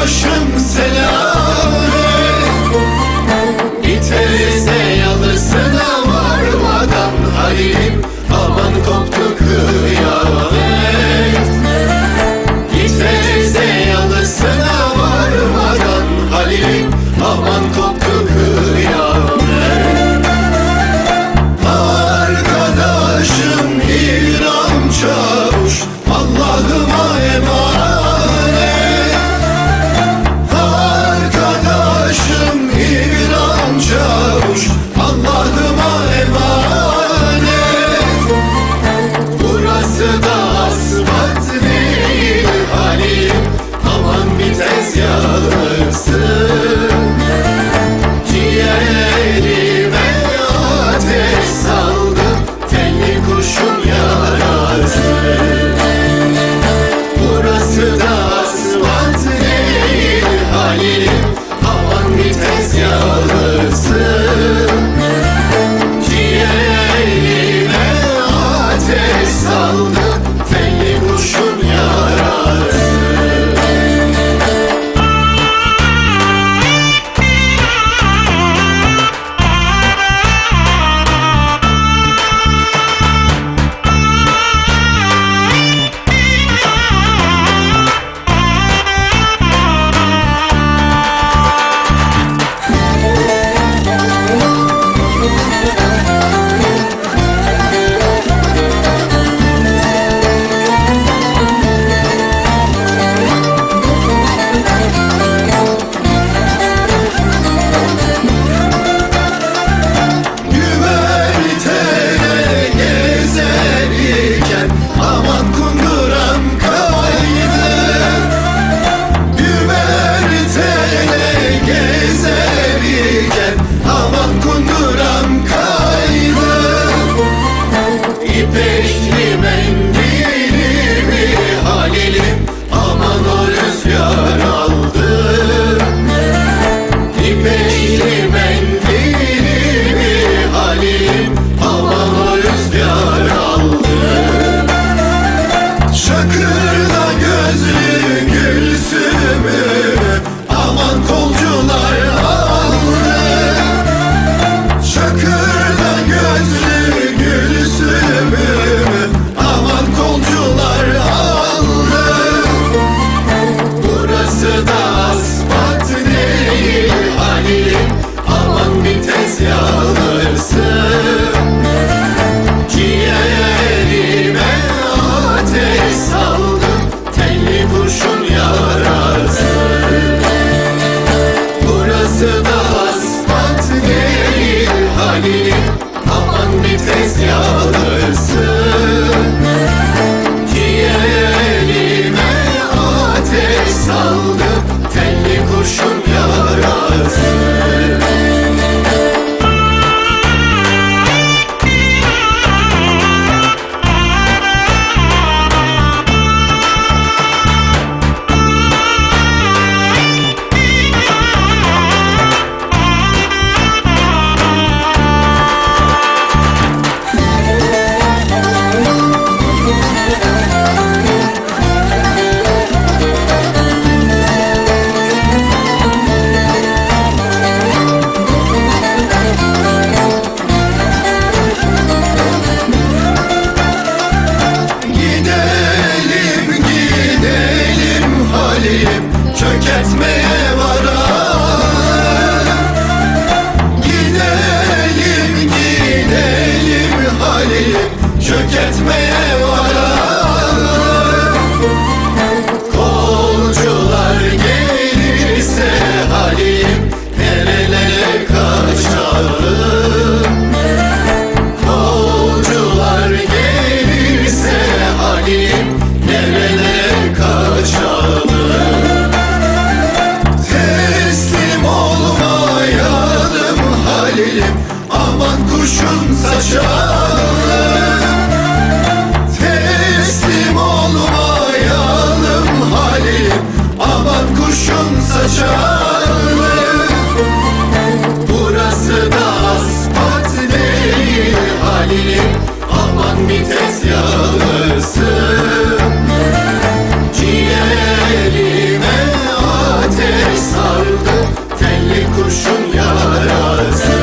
başım selamet Biterse yalısına varmadan Halim Ama kur aman bir tez yanırsın Ciğerime ateş sardı. Telli kurşun yarası.